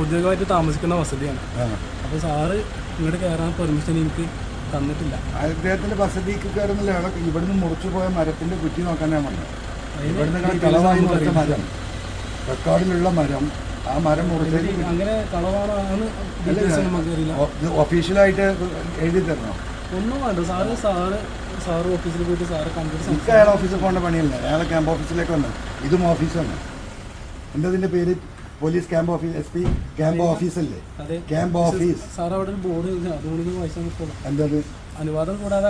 ഔദ്യോഗികമായിട്ട് താമസിക്കുന്ന വസതിയാണ്. അപ്പൊ അപ്പോൾ സാറ് ഇങ്ങോട്ട് കയറാൻ പെർമിഷൻ എനിക്ക് തന്നിട്ടില്ല. അദ്ദേഹത്തിന്റെ വസതിക്ക് കയറുന്നില്ല ഇവിടുന്ന് മുറിച്ചു പോയ മരത്തിന്റെ കുറ്റി നോക്കാനാണ് ഇവിടുന്ന് കളവായി മുറിച്ച മരം. റെക്കോർഡിലുള്ള മരം. ആ മരം മുറിച്ചതിന് അങ്ങനെ കളവാണ് ഒഫീഷ്യലായിട്ട് എഴുതി തരണോ? ഒന്നും വേണ്ട. സാറ് സാറ് സാറ് ഓഫീസിൽ പോയിട്ട് സാറ് കണ്ടിട്ട് എനിക്ക് അയാളെ ഓഫീസിൽ പോകേണ്ട പണിയല്ല? അയാളെ ക്യാമ്പ് ഓഫീസിലേക്ക് വന്നു. ഇതും ഓഫീസാണ് എന്താ ഇതിന്റെ പേര്? Police camp office S P camp ഓഫീസല്ലേ? Camp office. സാർ അവിടെ ഒരു ബോർഡ് അതുകൊണ്ട് വായിച്ചാൽ നമുക്ക് എന്തത്? അനുവാദം കൂടാതെ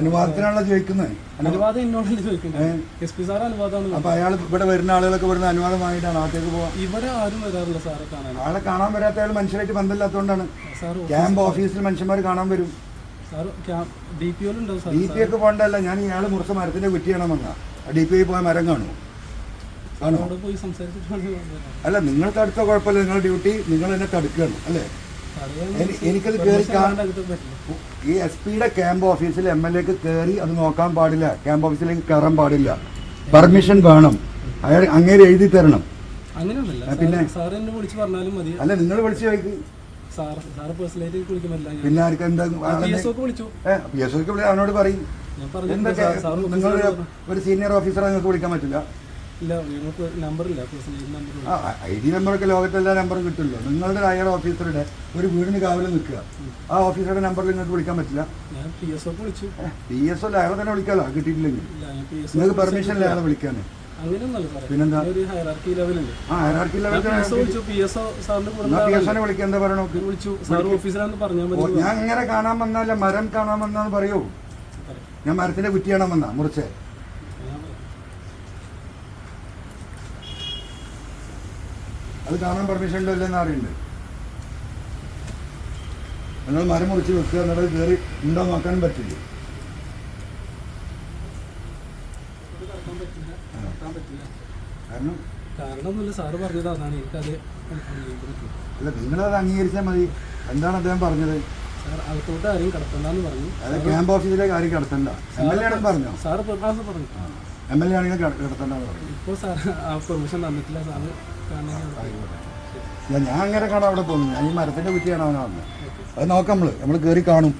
അനുവാദത്തിനാണല്ലോ ചോദിക്കുന്നത് അനുവാദം എന്നോടല്ലേ ചോദിക്കുന്നത് എസ് പി സാർ അനുവാദമാണ് അപ്പൊ അയാൾ ഇവിടെ വരുന്ന ആളുകളൊക്കെ വരുന്ന അനുവാദം വാങ്ങിയിട്ടാണ് ആദ്യത്തേക്ക് പോവാ. ഇവിടെ ആരും വരാറില്ല സാറെ കാണാൻ. ആളെ കാണാൻ വരാത്ത അയാൾ മനുഷ്യരായിട്ട് ബന്ധമില്ലാത്തതുകൊണ്ടാണ് ക്യാമ്പ് ഓഫീസിൽ മനുഷ്യന്മാർ കാണാൻ വരും. ഡി പി ഒക്കെ പോകണ്ടല്ല ഞാൻ ഇയാൾ മുറിച്ച മരത്തിന്റെ കുറ്റിയാണെന്നാ ഡി പി ഐ പോയ മരം കാണുമോ അവിടെ പോയി അല്ല നിങ്ങൾക്ക് അടുത്ത കുഴപ്പമില്ല. നിങ്ങളുടെ ഡ്യൂട്ടി നിങ്ങൾ എന്നെ തടുക്കുകയാണ് അല്ലേ? എനിക്കത് കയറി ഈ എസ് പിയുടെ ക്യാമ്പ് ഓഫീസിൽ എം എൽ എക്ക് കയറി അത് നോക്കാൻ പാടില്ല. ക്യാമ്പ് ഓഫീസിലേക്ക് കയറാൻ പാടില്ല. പെർമിഷൻ വേണം. അയാൾ അങ്ങനെ എഴുതി തരണം. പിന്നെ? അല്ല നിങ്ങൾ വിളിച്ചു ചോദിക്ക്. പിന്നെ ആർക്കും എന്താ പി എസ് ഒക്കെ അവനോട് പറയും. എന്തൊക്കെ? നിങ്ങൾ ഒരു സീനിയർ ഓഫീസറെ നിങ്ങൾക്ക് വിളിക്കാൻ പറ്റില്ല. ഇല്ല ഞങ്ങൾക്ക് നമ്പർ പേഴ്സണൽ ഐ ഡി നമ്പറൊക്കെ ലോകത്തെല്ലാ നമ്പറും കിട്ടുമല്ലോ. നിങ്ങളുടെ ഹയർ ഓഫീസറുടെ ഒരു വീടിന് കാവലിൽ നിൽക്കുക. ആ ഓഫീസറുടെ നമ്പറിൽ നിങ്ങൾക്ക് വിളിക്കാൻ പറ്റില്ല. ഞാൻ പി എസ് ഒക്കെ വിളിച്ചു. പി എസ് ഒ അയാളെ തന്നെ വിളിക്കാമല്ലോ കിട്ടിയിട്ടില്ലെങ്കിൽ. നിങ്ങൾക്ക് പെർമിഷൻ ഇല്ല അയാളെ വിളിക്കാൻ പിന്നെന്താ? ഹയറാർക്കി ലെവലുണ്ട് ആ ഹയറാർക്കി ലെവലിൽ വിളിക്കുക എന്താ പറയണോ വിളിച്ചു. സാർ പറഞ്ഞാൽ ഞാൻ ഇങ്ങനെ കാണാൻ വന്നാലും മരം കാണാൻ വന്നാന്ന് പറയൂ. ഞാൻ മരത്തിന്റെ കുറ്റി വന്നാ മുറിച്ചേ ഞാൻ പറയാം. അത് കാണാൻ പെർമിഷൻ ഉണ്ടോ ഇല്ലെന്ന് അറിയണ്ട് നിങ്ങൾ മരം മുറിച്ച് വെക്കുക എന്നിട്ട് കയറി ഉണ്ടോ നോക്കാനും പറ്റില്ല. കാരണം കാരണമൊന്നുമില്ല. സാറ് പറഞ്ഞത് അതാണ്. എനിക്കത് അംഗീകരിക്കാൻ പറ്റില്ല. അല്ല നിങ്ങളത് അംഗീകരിച്ചാൽ മതി. എന്താണ് അദ്ദേഹം പറഞ്ഞത്? സാർ അകത്തോട്ട് ആരെയും കടത്തണ്ടെന്ന് പറഞ്ഞു. അത് ക്യാമ്പ് ഓഫീസിലേക്ക് ആരും കടത്തണ്ട. എം എൽ എ പറഞ്ഞോ? സാറ് പറഞ്ഞു? എം എൽ എ ആണെങ്കിൽ ഇപ്പോൾ സാർ ആ പെർമിഷൻ തന്നിട്ടില്ല സാറ്. ഞാൻ അങ്ങനെ കാണാൻ അവിടെ പോകുന്നു ഞാൻ ഈ മരത്തിന്റെ കുറ്റിയാണ് അവനെ വന്നത് അത് നോക്കാം നമ്മൾ. നമ്മൾ കേറി കാണും.